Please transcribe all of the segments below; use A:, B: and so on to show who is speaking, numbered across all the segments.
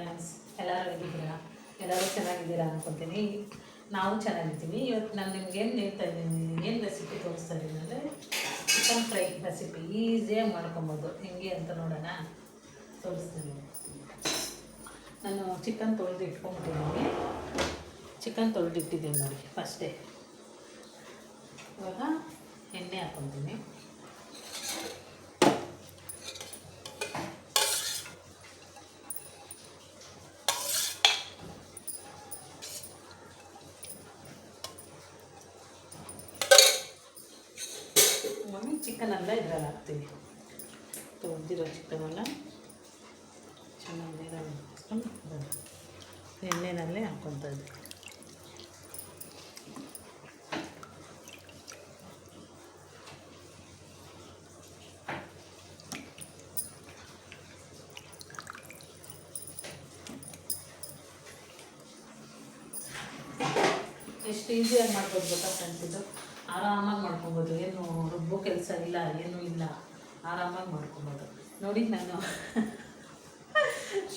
A: Friends ಎಲ್ಲರೂ ಹೇಗಿದ್ದೀರಾ? ಎಲ್ಲರೂ ಚೆನ್ನಾಗಿದ್ದೀರಾ ಅನ್ಕೊತೀನಿ. ನಾವು ಚೆನ್ನಾಗಿದ್ದೀವಿ ಇವತ್ತು ನಾನು ನಿಮ್ಗೆ ಏನು ಹೇಳ್ತಾ ಇದ್ದೀನಿ? ಏನು ರೆಸಿಪಿ ತೋರಿಸ್ತಾ ಇದ್ದೀನಿ ಅಂದರೆ ಚಿಕನ್ ಫ್ರೈ ರೆಸಿಪಿ ಈಸಿಯಾಗಿ ಮಾಡ್ಕೊಬೋದು. ಹೆಂಗೆ ಅಂತ ನೋಡೋಣ. ತೋರಿಸ್ತೀನಿ. ನಾನು ಚಿಕನ್ ತೊಳೆದು ಇಟ್ಕೊಂಡಿದ್ದೀನಿ ಚಿಕನ್ ತೊಳೆದು ಇಟ್ಟಿದ್ದೀನಿ ನೋಡಿ, ಫಸ್ಟೇ. ಇವಾಗ ಎಣ್ಣೆ ಹಾಕ್ಕೊತೀನಿ ಇವಾಗ ಚಿಕನ್ ಎಲ್ಲ ಇದ್ರಲ್ಲಿ ಹಾಕ್ತೀನಿ. ತೊಳೆದಿರೋ ಚಿಕನೆಲ್ಲ ಚೆನ್ನಾಗಿ ನೀರಲ್ಲಿ ಹಾಕ್ಸ್ಕೊಂಡು ಬರೋದು. ಎಣ್ಣೆನಲ್ಲೇ ಹಾಕ್ಕೊತಾ ಎಷ್ಟು ಈಸಿಯಾಗಿ ಮಾಡ್ಬೋದು ಫ್ರೆಂಡ್ಸ್ ಇದು? ಆರಾಮಾಗಿ ಮಾಡ್ಕೊಬೋದು. ಏನು ರುಬ್ಬೋ ಕೆಲಸ ಇಲ್ಲ, ಏನೂ ಇಲ್ಲ. ಆರಾಮಾಗಿ ಮಾಡ್ಕೊಬೋದು. ನೋಡಿ ನಾನು.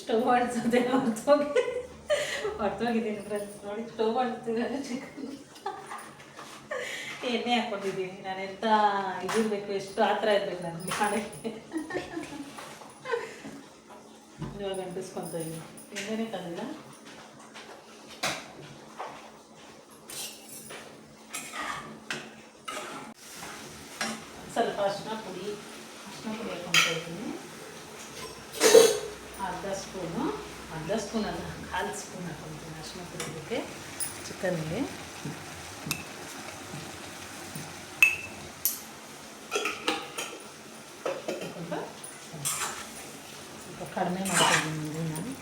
A: ಸ್ಟವ್ ಆಡ್ಸೋದೆ ಹೊರ್ತೋಗಿ ಹೊರ್ತೋಗಿದ್ದೀನಿ ಫ್ರೆಂಡ್ಸ್ ನೋಡಿ ಸ್ಟವ್ ಆಡ್ತಿದ್ದಾರೆ ಚಿಕನ್ ಎಣ್ಣೆ ಹಾಕ್ಕೊಂಡಿದ್ದೀನಿ ನಾನು ಎಂತ ಇದಿರಬೇಕು ಎಷ್ಟು ಆ ಥರ ಇರಬೇಕು ನಾನು ಮಾಡೋಕ್ಕೆ ಇವಾಗ ಅಂಟಿಸ್ಕೊತ ಇದ್ದೀನಿ. ಎಣ್ಣೆನೇ ತಂದಿಲ್ಲ ಸ್ವಲ್ಪ ಅರಿಶಿನ ಪುಡಿ ಅರಿಶಿನ ಪುಡಿ ಹಾಕ್ಕೊತಾ ಇದ್ದೀನಿ ಅರ್ಧ ಸ್ಪೂನು ಅರ್ಧ ಸ್ಪೂನ್ ಅಲ್ಲ ಕಾಲು ಸ್ಪೂನ್ ಹಾಕ್ಕೊತೀನಿ ಅರಿಶಿನ ಪುಡಿ ಇದಕ್ಕೆ ಚಿಕನ್ಗೆ ಹಾಕ್ಕೊಂಡು ಸ್ವಲ್ಪ ಕಡಿಮೆ ಮಾಡ್ತಾಯಿದ್ದೀನಿ ನಾನು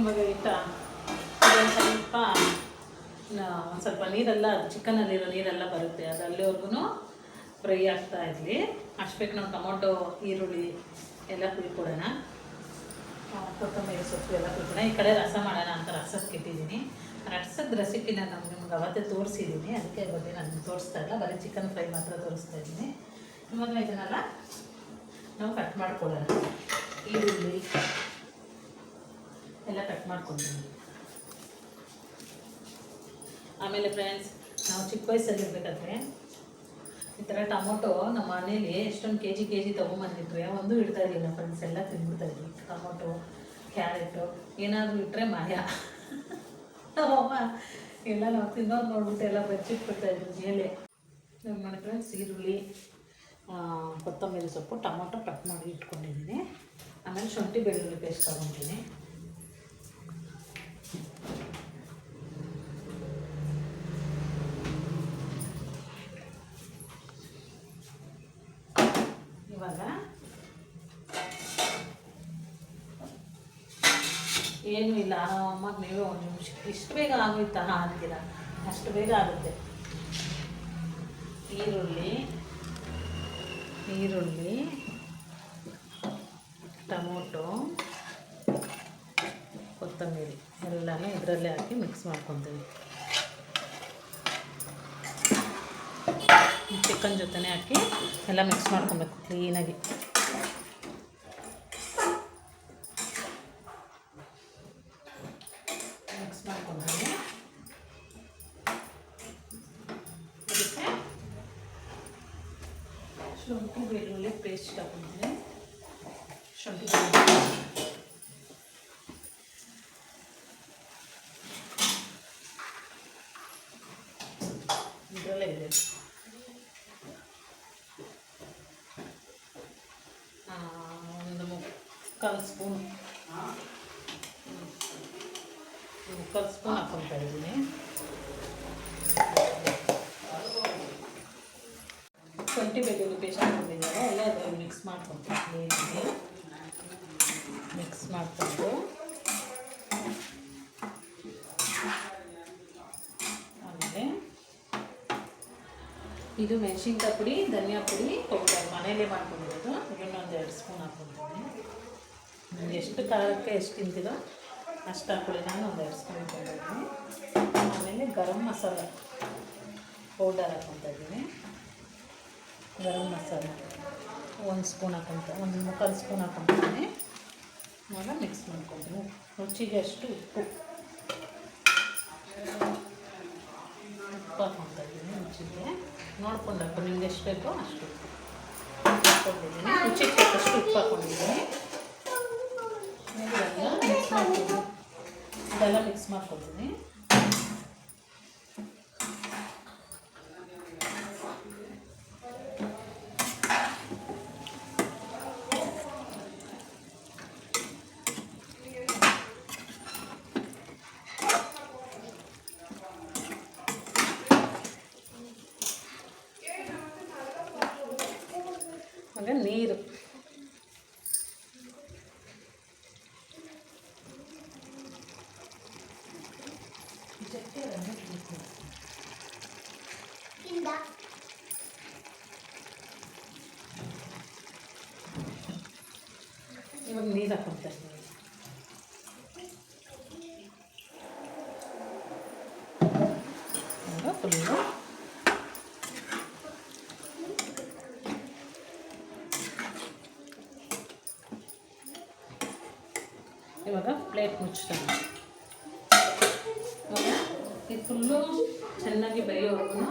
A: ಇವಾಗ ಸ್ವಲ್ಪ ಒಂದು ಸ್ವಲ್ಪ ನೀರೆಲ್ಲ ಚಿಕನಲ್ಲಿರೋ ನೀರೆಲ್ಲ ಬರುತ್ತೆ. ಅದು ಅಲ್ಲಿವರೆಗೂ ಫ್ರೈ ಆಗ್ತಾ ಇರಲಿ. ಅಷ್ಟಬೇಕು ನಾವು ಟೊಮೊಟೊ, ಈರುಳ್ಳಿ ಎಲ್ಲ ಕುಯ್ಕೊಡೋಣ. ಕೊತ್ತಂಬರಿ ಸೊಪ್ಪು ಎಲ್ಲ ಕುಯ್ಕೊಡೋಣ. ಈ ಕಡೆ ರಸ ಮಾಡೋಣ ಅಂತ ರಸಕ್ಕೆ ಇಟ್ಟಿದ್ದೀನಿ. ರಸದ ರೆಸಿಪಿನ ನಾನು ನಮ್ಗೆ ನಿಮ್ಗೆ ಅವತ್ತೇ ತೋರಿಸಿದ್ದೀನಿ ಅದಕ್ಕೆ ಬಗ್ಗೆ ನಾನು ತೋರಿಸ್ತಾ ಇಲ್ಲ. ಬರೀ ಚಿಕನ್ ಫ್ರೈ ಮಾತ್ರ ತೋರಿಸ್ತಾ ಇದ್ದೀನಿ. ಇವಾಗ ಇದನ್ನೆಲ್ಲ ನಾವು ಕಟ್ ಮಾಡ್ಕೊಳ್ಳೋಣ ಈರುಳ್ಳಿ ಎಲ್ಲ ಕಟ್ ಮಾಡ್ಕೊಂಡಿದ್ದೀನಿ ಆಮೇಲೆ ಫ್ರೆಂಡ್ಸ್ ನಾವು ಚಿಕ್ಕ ವಯಸ್ಸಲ್ಲಿರ್ಬೇಕಾದ್ರೆ ಈ ಥರ ಟೊಮೊಟೊ ನಮ್ಮ ಮನೇಲಿ ಎಷ್ಟೊಂದು ಕೆ ಜಿ ಕೆ ಜಿ ತೊಗೊಂಬಂದಿದ್ವಿ. ಒಂದು ಇಡ್ತಾ ಇರಲಿಲ್ಲ ಫ್ರೆಂಡ್ಸ್ ಎಲ್ಲ ತಿಂದ್ಬಿಡ್ತಾ ಇದ್ವಿ. ಟೊಮೊಟೊ ಕ್ಯಾರೆಟು ಏನಾದರೂ ಇಟ್ಟರೆ ಮಾಯ. ನಮ್ಮಮ್ಮ ಎಲ್ಲ ನಾವು ತಿನ್ನೋದು ನೋಡ್ಬಿಟ್ಟು ಎಲ್ಲ ಬಚ್ಚಿಟ್ಬಿಡ್ತಾ ಇದ್ವಿ ಮೇಲೆ ನಮ್ಮ ಮನೆ ಫ್ರೆಂಡ್ಸ್ ಈರುಳ್ಳಿ ಕೊತ್ತಂಬರಿ ಸೊಪ್ಪು ಟೊಮೊಟೊ ಕಟ್ ಮಾಡಿ ಇಟ್ಕೊಂಡಿದ್ದೀನಿ. ಆಮೇಲೆ ಶುಂಠಿ ಬೆಳ್ಳುಳ್ಳಿ ಪೇಸ್ಟ್ ತೊಗೊತೀನಿ ಇವಾಗ ಏನೂ ಇಲ್ಲ. ಆರಾಮಾಗಿ ನೀವೇ ಒಂದು ನಿಮಿಷ. ಇಷ್ಟು ಬೇಗ ಆಗೋಯ್ತಾ? ಅಂತೀರ? ಅಷ್ಟು ಬೇಗ ಆಗುತ್ತೆ. ಈರುಳ್ಳಿ. ಈರುಳ್ಳಿ. ಟೊಮೊಟೊ. ಕೊತ್ತಂಬರಿ. ಎಲ್ಲನೂ ಇದರಲ್ಲೇ ಹಾಕಿ ಮಿಕ್ಸ್ ಮಾಡ್ಕೊತೀವಿ. ಚಿಕನ್ ಜೊತೆನೇ ಹಾಕಿ ಎಲ್ಲ ಮಿಕ್ಸ್ ಮಾಡ್ಕೊಬೇಕು. ಕ್ಲೀನಾಗಿ ಮಿಕ್ಸ್ ಮಾಡ್ಕೊಂಡ್ರೆ ಅದಕ್ಕೆ ಶುಂಠಿ ಬೆಳ್ಳುಳ್ಳಿ ಪೇಸ್ಟ್ ಹಾಕೊಂಡಿದ್ದೀನಿ ಶುಂಠಿ ಬೆಳ್ಳುಳ್ಳಿ ಇದರಲ್ಲೇ ಇದೆ ಆ, ಒಂದು ಮುಕ್ಕಾಲು ಸ್ಪೂನ್ ಮುಕ್ಕಾಲು ಸ್ಪೂನ್ ಹಾಕ್ಕೊತಾ ಇದ್ದೀನಿ ಶುಂಠಿ ಬೆಳ್ಳುಳ್ಳಿ ಪೇಸ್ಟ್ ಹಾಕೊಂಡಿದ್ದಾರೆ ಎಲ್ಲ ಅದರಲ್ಲಿ ಮಿಕ್ಸ್ ಕ್ಲೀನಾಗಿ ಮಿಕ್ಸ್ ಮಾಡಿಕೊಂಡು. ಆಮೇಲೆ ಇದು ಮೆಣಸಿನ್ಕಾಯಿ ಪುಡಿ, ಧನಿಯಾ ಪುಡಿ, ಪೌಡರ್. ಮನೆಯಲ್ಲೇ ಮಾಡ್ಕೊಂಡಿರೋದು. ಇನ್ನೊಂದು ಎರಡು ಸ್ಪೂನ್ ನಿಮ್ಗೆ ಎಷ್ಟು ಖಾರಕ್ಕೆ ಎಷ್ಟು ತಿಂತೀರೋ ಅಷ್ಟು ಹಾಕೊಳ್ಳಿ. ನಾನು ಒಂದು ಎರಡು ಸ್ಪೂನ್ ಹಾಕೊಂಡಿದ್ದೀನಿ. ಆಮೇಲೆ ಗರಂ ಮಸಾಲ ಪೌಡರ್ ಹಾಕ್ಕೊತಾ ಇದ್ದೀನಿ. ಗರಂ ಮಸಾಲ. ಒಂದು ಸ್ಪೂನ್ ಹಾಕೊತ ಒಂದು ಮುಕ್ಕಾಲು ಸ್ಪೂನ್ ಹಾಕೊತೀನಿ ಇವಾಗ ಮಿಕ್ಸ್ ಮಾಡ್ಕೊತೀನಿ. ರುಚಿಗೆ ಅಷ್ಟು ಉಪ್ಪು. ಉಪ್ಪು ಹಾಕ್ಕೊತಾ ಇದ್ದೀನಿ ರುಚಿಗೆ. ನೋಡ್ಕೊಂಡು ಹಾಕು ನಿಮ್ಗೆ ಎಷ್ಟು ಬೇಕೋ ಅಷ್ಟು ಉಪ್ಪು. ಹಾಕ್ಕೊಂಡಿದ್ದೀನಿ ರುಚಿಗೆ ಅಷ್ಟು ಉಪ್ಪು ಹಾಕೊಂಡಿದ್ದೀನಿ. ಮಿಕ್ಸ್ ಮಾಡ್ತೀನಿ ಇದೆಲ್ಲ ಮಿಕ್ಸ್ ಮಾಡ್ಕೊತೀನಿ. ಆಗ ನೀರು ಇವಾಗ ನೀರು ಹಾಕ್ಕೊಂತ ಇದ್ದೀನಿ ಇವಾಗ ಫುಲ್ಲು ಇವಾಗ ಪ್ಲೇಟ್ ಮುಚ್ಚೋಣ ಇದು ಫುಲ್ಲು ಚೆನ್ನಾಗಿ ಬೇಯೋವರೆಗೂ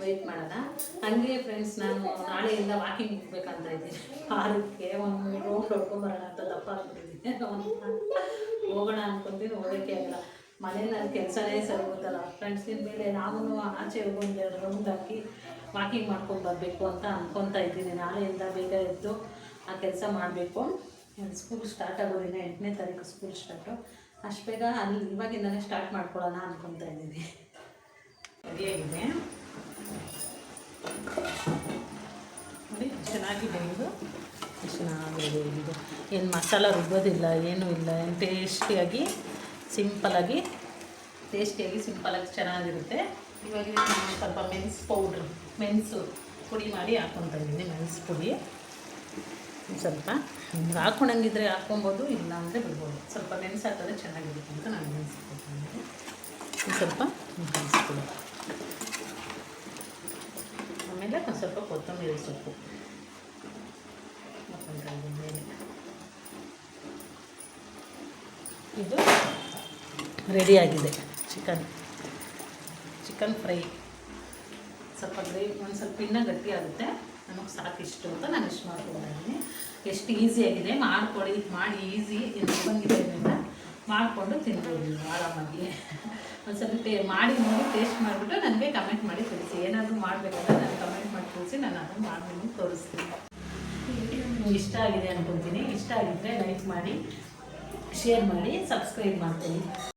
A: ವೆಯ್ಟ್ ಮಾಡೋಣ. ಹಂಗೆ ಫ್ರೆಂಡ್ಸ್ ನಾನು ನಾಳೆಯಿಂದ ವಾಕಿಂಗ್ ಹೋಗ್ಬೇಕಂತ ಇದ್ದೀನಿ. ಪಾರ್ಕ್ಗೆ ಒಂದು ರೌಂಡ್ ಹೊಡ್ಕೊಂಬರೋಣ ಅಂತ ದಪ್ಪ ಆಗ್ಬಿಟ್ಟಿದ್ದೀನಿ. ಹೋಗೋಣ ಅನ್ಕೊಂತೀನಿ ಹೋಗೋಕ್ಕೆ ಆಗಲ್ಲ. ಮನೇಲಿ ಕೆಲಸನೇ ಸರಿ ಗೊತ್ತಲ್ಲ ಫ್ರೆಂಡ್ಸ್ ಮೇಲೆ ನಾವು ಆಚೆ ಒಂದು ಎರಡು ರೌಂಡ್ ಹಾಕಿ ವಾಕಿಂಗ್ ಮಾಡ್ಕೊಂಡು ಬರಬೇಕು ಅಂತ ಅಂದ್ಕೊತಾ ಇದ್ದೀನಿ. ನಾಳೆಯಿಂದ ಬೇಗ ಎದ್ದು ಆ ಕೆಲಸ ಮಾಡಬೇಕು. ಸ್ಕೂಲ್ ಸ್ಟಾರ್ಟ್ ಆಗೋದಿಲ್ಲ ಎಂಟನೇ ತಾರೀಕು ಸ್ಕೂಲ್ ಸ್ಟಾರ್ಟು ಅಷ್ಟು ಬೇಗ ಅಲ್ಲಿ ಇವಾಗಿಂದನೇ ಸ್ಟಾರ್ಟ್ ಮಾಡ್ಕೊಳ್ಳೋಣ ಅನ್ಕೊತಾ ಇದ್ದೀನಿ. ರೆಡಿಯಾಗಿದೆ ನೋಡಿ ಚೆನ್ನಾಗಿದೆ ಇದು. ಚೆನ್ನಾಗಿದೆ ಇದು. ಏನು ಮಸಾಲ ರುಬ್ಬೋದಿಲ್ಲ ಏನೂ ಇಲ್ಲ. ಏನು ಟೇಸ್ಟಿಯಾಗಿ ಸಿಂಪಲಾಗಿ ಟೇಸ್ಟಿಯಾಗಿ ಸಿಂಪಲಾಗಿ ಚೆನ್ನಾಗಿರುತ್ತೆ. ಇವಾಗ ಸ್ವಲ್ಪ ಮೆಣಸು ಪೌಡ್ರ್ ಮೆಣಸು ಪುಡಿ ಮಾಡಿ ಹಾಕ್ಕೊತಾ ಇದ್ದೀನಿ ಮೆಣಸು ಪುಡಿ. ಸ್ವಲ್ಪ. ನಿಮ್ಗೆ ಹಾಕೊಂಡಂಗಿದ್ರೆ ಹಾಕ್ಕೊಬೋದು ಇಲ್ಲ ಅಂದರೆ ಬಿಡ್ಬೋದು. ಸ್ವಲ್ಪ ನೆನೆಸಿ ಹಾಕಿದ್ರೆ ಚೆನ್ನಾಗಿರುತ್ತೆ ಅಂತ ನಾನು ನೆನೆಸ್ಕೊಳ್ತೀನಿ. ಸ್ವಲ್ಪ ಆಮೇಲೆ ಒಂದು ಸ್ವಲ್ಪ ಕೊತ್ತಂಬರಿ ಸೊಪ್ಪು. ಇದು ಮೇಲೆ. ಇದು ರೆಡಿಯಾಗಿದೆ ಚಿಕನ್ ಚಿಕನ್ ಫ್ರೈ ಸ್ವಲ್ಪ ಗ್ರೇವಿ ಒಂದು ಸ್ವಲ್ಪ ಇನ್ನೂ ಗಟ್ಟಿ ಆಗುತ್ತೆ. ನಮಗೆ ಸಾಕು ಇಷ್ಟು ಅಂತ ನಾನು ಇಷ್ಟು ಮಾಡ್ಕೊಂಡಿದ್ದೀನಿ ಎಷ್ಟು ಈಸಿಯಾಗಿದೆ ಮಾಡ್ಕೊಳ್ಳಿ ಮಾಡಿ ಈಸಿ ಎಂದು ಬಂದಿದ್ದರಿಂದ ಮಾಡಿಕೊಂಡು ತಿನ್ಬೋದು ಆರಾಮಾಗಿ. ಒಂದು ಸ್ವಲ್ಪ ಮಾಡಿ, ನೋಡಿ ಟೇಸ್ಟ್ ಮಾಡಿಬಿಟ್ಟು ನನಗೆ ಕಮೆಂಟ್ ಮಾಡಿ ತಿಳಿಸಿ. ಏನಾದರೂ ಮಾಡಬೇಕಂದ್ರೆ ನಾನು ಕಮೆಂಟ್ ಮಾಡಿ ತಿಳಿಸಿ, ನಾನು ಅದನ್ನು ಮಾಡಿ ನಿಮಗೆ ತೋರಿಸ್ತೀನಿ ಇಷ್ಟ ಆಗಿದೆ ಅನ್ಕೊತೀನಿ. ಇಷ್ಟ ಆಗಿದ್ದರೆ ಲೈಕ್ ಮಾಡಿ ಶೇರ್ ಮಾಡಿ ಸಬ್ಸ್ಕ್ರೈಬ್ ಮಾಡ್ತೀನಿ